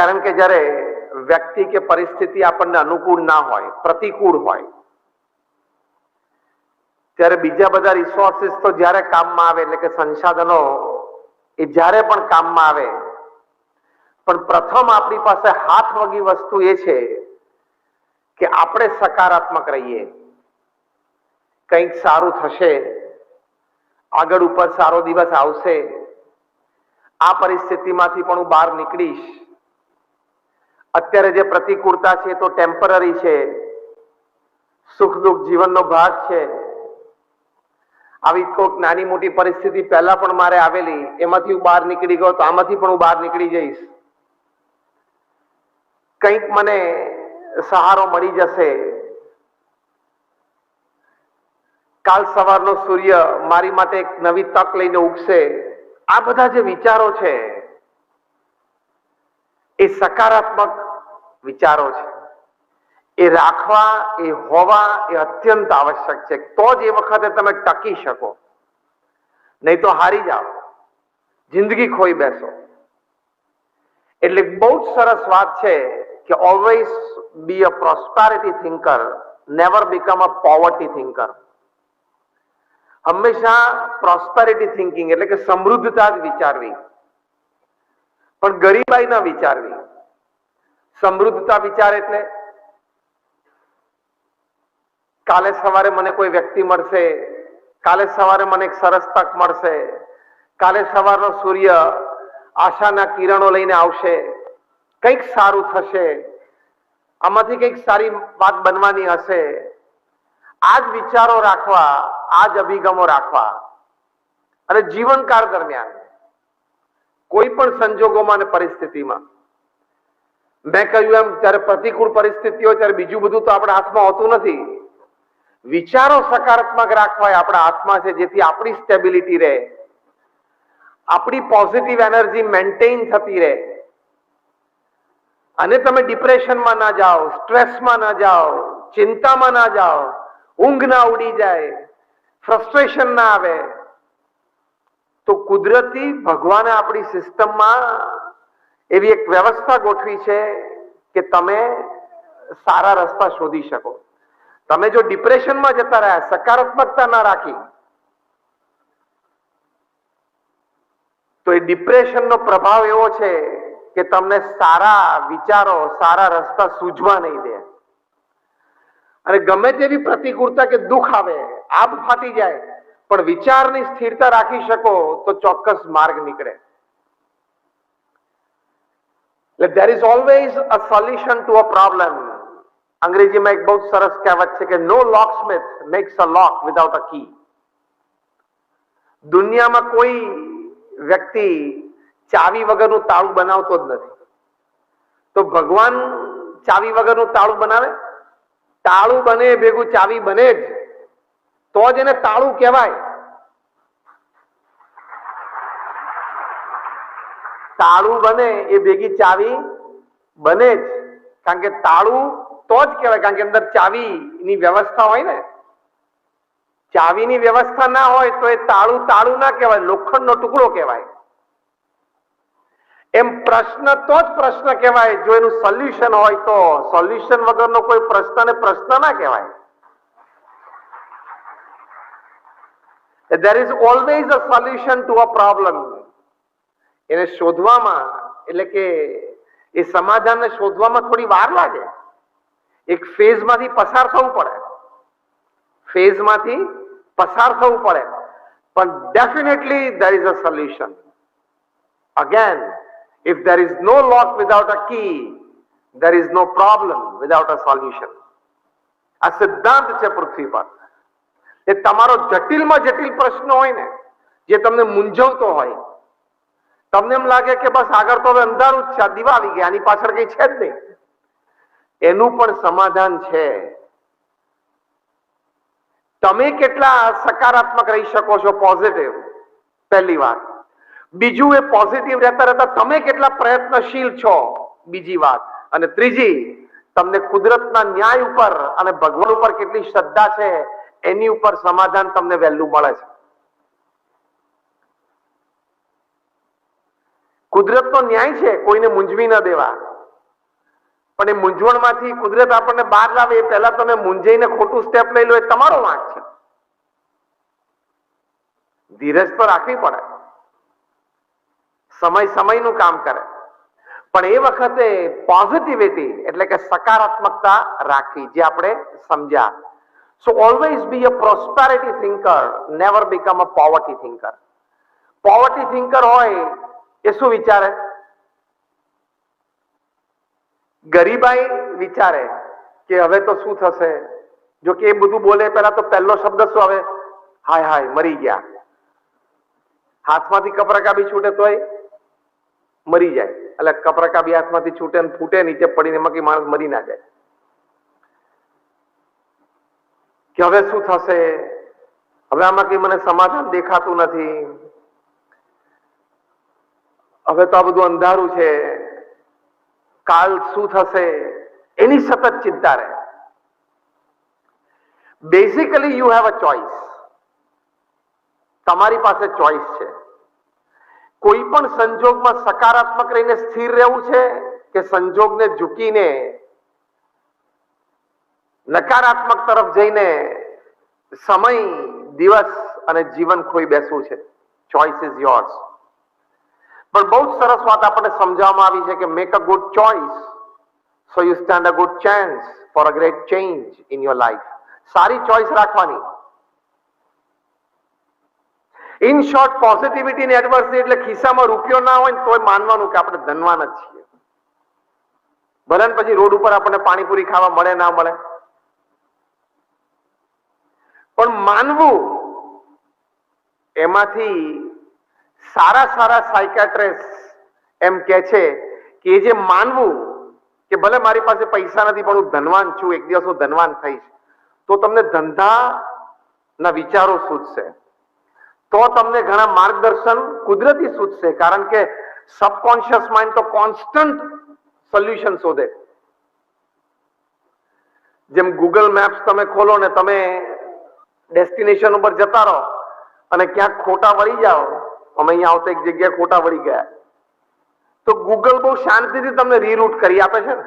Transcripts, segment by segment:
કારણ કે જ્યારે વ્યક્તિ કે પરિસ્થિતિ આપણને અનુકૂળ ના હોય, પ્રતિકૂળ હોય, ત્યારે બીજા બધા રિસોર્સિસ તો જ્યારે કામમાં આવે, એટલે કે સંસાધનો એ જ્યારે પણ કામમાં આવે, પણ પ્રથમ આપણી પાસે હાથ વગી વસ્તુ એ છે કે આપણે સકારાત્મક રહીએ. કંઈક સારું થશે, આગળ ઉપર સારો દિવસ આવશે, આ પરિસ્થિતિમાંથી પણ હું બહાર નીકળીશ અત્યારે જે પ્રતિકૂળતા છે તો ટેમ્પરરી છે. સુખ દુઃખ જીવનનો ભાગ છે. આવી કોઈક નાની મોટી પરિસ્થિતિ પહેલા પણ મારે આવેલી, એમાંથી હું બહાર નીકળી ગયો તો આમાંથી પણ હું બહાર નીકળી જઈશ. કંઈક મને સહારો મળી જશે. કાલ સવારનો સૂર્ય મારી માટે એક નવી તક લઈને ઉગશે. આ બધા જે વિચારો છે એ સકારાત્મક વિચારો છે. એ રાખવા, એ હોવા એ અત્યંત આવશ્યક છે. તો જ એ વખતે તમે ટકી શકો. નહીં તો હારી જાઓ. જિંદગી ખોઈ બેસો. એટલે બહુ જ સરસ વાત છે કે always be a prosperity thinker never become a poverty thinker હંમેશા પ્રોસ્પેરિટી થિંકિંગ એટલે કે સમૃદ્ધતા જ વિચારવી. પણ ગરીબાઈ ના વિચારવી. સમૃદ્ધતા વિચાર એટલે કાલે સવારે મને કોઈ વ્યક્તિ મળશે, કાલે સવારે મને એક સરસ તક મળશે, કાલે સવારનો સૂર્ય આશાના કિરણો લઈને આવશે, કંઈક સારું થશે, આમાંથી કંઈક સારી વાત બનવાની હશે. આ વિચારો રાખવા આ અભિગમો રાખવા. અને જીવનકાળ દરમિયાન કોઈ પણ સંજોગોમાં અને પરિસ્થિતિમાં. મેં કહ્યું એમ, જ્યારે પ્રતિકૂળ પરિસ્થિતિ હોય ત્યારે બીજું બધું તો આપણા હાથમાં હોતું નથી. વિચારો સકારાત્મક રાખવા આપણા હાથમાં છે, જેથી આપણી સ્ટેબિલિટી રહે. આપણી પોઝિટિવ એનર્જી મેન્ટેન થતી રહે. અને તમે ડિપ્રેશનમાં ના જાઓ સ્ટ્રેસમાં ના જાઓ, ચિંતામાં ના જાઓ, ઊંઘ ના ઉડી જાય ફ્રસ્ટ્રેશન ના આવે તો કુદરતી ભગવાને આપણી સિસ્ટમમાં એવી એક વ્યવસ્થા ગોઠવી છે કે તમે સારા રસ્તા શોધી શકો. તમે જો ડિપ્રેશનમાં જતા રહ્યા, સકારાત્મકતા ના રાખી, તો એ ડિપ્રેશનનો પ્રભાવ એવો છે કે તમને સારા વિચારો, સારા રસ્તા સૂઝવા નહીં દે. અને ગમે તેવી પ્રતિકૂળતા કે દુઃખ આવે આબ ફાટી જાય પણ વિચારની સ્થિરતા રાખી શકો તો ચોક્કસ માર્ગ નીકળે. એટલે there is always a solution to a problem. અંગ્રેજીમાં એક બહુ જ સરસ કહેવત છે કે નો locksmith makes a lock without a key. દુનિયામાં કોઈ વ્યક્તિ ચાવી વગરનું તાળું બનાવતો જ નથી. તો ભગવાન ચાવી વગરનું તાળું બનાવે? તાળું બને એ ભેગું, ચાવી બને જ. તો જ એને તાળું કહેવાય. તાળું બને એ ભેગી ચાવી બને જ. કારણ કે તાળું તો જ કહેવાય, કારણ કે અંદર ચાવી ની વ્યવસ્થા હોય ને. ચાવીની વ્યવસ્થા ના હોય તો એ તાળું તાળું ના કહેવાય, લોખંડનો ટુકડો કહેવાય. એમ પ્રશ્ન તો જ પ્રશ્ન કહેવાય, જો એનું સોલ્યુશન હોય તો. સોલ્યુશન વગરનો કોઈ પ્રશ્નને પ્રશ્ન ના કહેવાય. There is always a solution to a problem એને શોધવામાં એટલે કે એ સમાધાનને શોધવામાં થોડી વાર લાગે એક ફેઝમાંથી પસાર થવું પડે ફેઝમાંથી પસાર થવું પડે પણ definitely there is a solution again if there is no lock without a key there is no problem without a solution આ સિદ્ધાંત છે પૃથ્વી પર એ તમારો જટિલમાં જટિલ પ્રશ્ન હોય ને, જે તમને મૂંઝવતો હોય. તમને એમ લાગે કે બસ આગળ તો હવે અંધારું જ છે દીવા આવી ગયા, આની પાછળ કઈ છે જ નહીં. એનું પણ સમાધાન છે. તમે કેટલા સકારાત્મક રહી શકો છો પોઝિટિવ પહેલી વાત. બીજું એ પોઝિટિવ રહેતા રહેતા તમે કેટલા પ્રયત્નશીલ છો, બીજી વાત. અને ત્રીજી, તમને કુદરતના ન્યાય ઉપર અને ભગવાન ઉપર કેટલી શ્રદ્ધા છે એની ઉપર સમાધાન તમને વહેલું મળે છે. કુદરતનો ન્યાય છે, કોઈને મૂંઝવી ન દેવા. પણ એ મૂંઝવણમાંથી કુદરત આપણને બહાર લાવે એ પહેલા તમે મૂંઝાઈને ખોટું સ્ટેપ લઈ લો એ તમારો વાંક છે. ધીરજ તો રાખવી પડે. સમય સમયનું કામ કરે. પણ એ વખતે પોઝિટિવિટી એટલે કે સકારાત્મકતા રાખવી, જે આપણે સમજ્યા. So always be a prosperity thinker never become a poverty thinker poverty thinker હોય એ શું વિચારે ગરીબાઈ વિચારે કે હવે તો શું થશે જો કે એ બધું બોલે પહેલા તો પહેલો શબ્દ શું આવે હાય હાય મરી ગયા હાથમાંથી કપરકા બી છૂટે તોય મરી જાય એટલે કપરકા બી હાથમાંથી છૂટે ને ફૂટે નીચે પડીને એમાં કે માણસ મરી ના જાય કે હવે શું થશે? હવે આમાં કઈ મને સમાધાન દેખાતું નથી. હવે તો આ બધું અંધારું છે. કાલ શું થશે? એની સતત ચિંતા રહે. Basically you have a choice તમારી પાસે ચોઇસ છે. કોઈ પણ સંજોગમાં સકારાત્મક રહીને સ્થિર રહેવું છે કે સંજોગને ઝૂકીને નકારાત્મક તરફ જઈને સમય, દિવસ અને જીવન ખોઈ બેસવું છે. ચોઇસ ઇઝ યોર્સ પણ બહુ જ સરસ વાત આપણને સમજાવવામાં આવી છે કે make a good choice so you stand a good chance for a great change in your life સારી ચોઇસ રાખવાની. ઇન શોર્ટ પોઝિટિવિટી ને એડવર્સિટી એટલે ખિસ્સામાં રૂપિયો ના હોય ને તોય માનવાનું કે આપણે ધનવાન જ છીએ. ભલે પછી રોડ ઉપર આપણને પાણીપુરી ખાવા મળે, ના મળે પણ માનવું? એમાંથી સારા સારા સાયકાટ્રિસ્ટ એમ કે છે કે જે માનવું કે ભલે મારી પાસે પૈસા નથી, પણ હું ધનવાન છું, એક દિવસ હું ધનવાન થઈશ, તો તમને ધંધાના વિચારો સૂચશે તો તમને ઘણા માર્ગદર્શન કુદરતી સૂચશે કારણ કે સબકોન્શિયસ માઇન્ડ તો કોન્સ્ટન્ટ સોલ્યુશન શોધે. જેમ ગૂગલ મેપ્સ તમે ખોલો ને તમે ડેસ્ટિનેશન ઉપર જતા રહો અને ક્યાંક ખોટા વળી જાઓ. અમે અહીંયા આવતા એક જગ્યાએ ખોટા વળી ગયા. તો ગૂગલ બહુ શાંતિથી તમને રીરૂટ કરી આપે છે ને?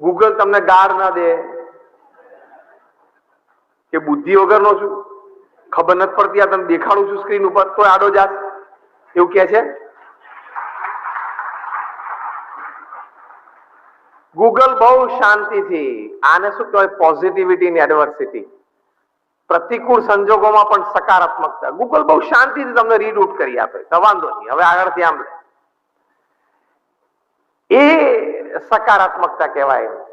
ગૂગલ તમને ગાર ના દે. કે બુદ્ધિ વગરનો છું. ખબર નથી પડતી આ તમે દેખાડું છું સ્ક્રીન ઉપર. તો આડો જાત. એવું કે છે? ગૂગલ બહુ શાંતિથી, આને શું કહેવાય પોઝિટિવિટી ની એડવર્સિટી પ્રતિકૂળ સંજોગોમાં પણ સકારાત્મકતા. ગૂગલ બહુ શાંતિથી તમને રીરૂટ કરી આપે. તો વાંધો નહીં, હવે આગળ ધ્યાન લે. એ સકારાત્મકતા કહેવાય